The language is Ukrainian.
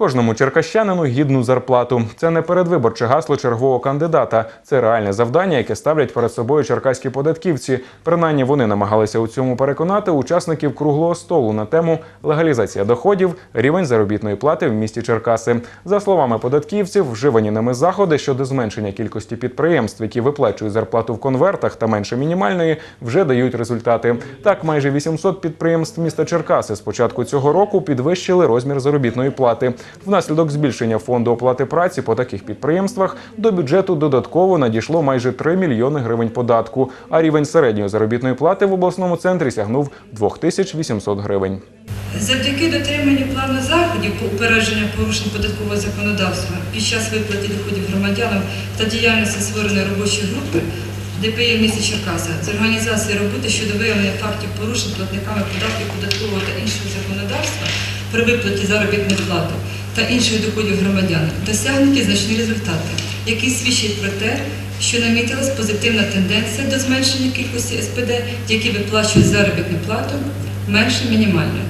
Кожному черкащанину гідну зарплату. Це не передвиборче гасло чергового кандидата. Це реальне завдання, яке ставлять перед собою черкаські податківці. Принаймні вони намагалися у цьому переконати учасників круглого столу на тему легалізація доходів, рівень заробітної плати в місті Черкаси. За словами податківців, вживані ними заходи щодо зменшення кількості підприємств, які виплачують зарплату в конвертах та менше мінімальної, вже дають результати. Так, майже 800 підприємств міста Черкаси з початку цього року підвищили розмір заробітної плати. Внаслідок збільшення фонду оплати праці по таких підприємствах до бюджету додатково надійшло майже 3 мільйони гривень податку, а рівень середньої заробітної плати в обласному центрі сягнув 2800 гривень. Завдяки дотриманню плану заходів по упередженню порушень податкового законодавства під час виплати доходів громадянам та діяльності створеної робочої групи ДПІ в місті Черкаса з організації роботи щодо виявлення фактів порушень платниками податків податкового та іншого законодавства при виплаті заробітної плати та інших доходів громадян досягнуті значні результати, які свідчать про те, що намітилась позитивна тенденція до зменшення кількості СПД, які виплачують заробітну плату менше мінімальної.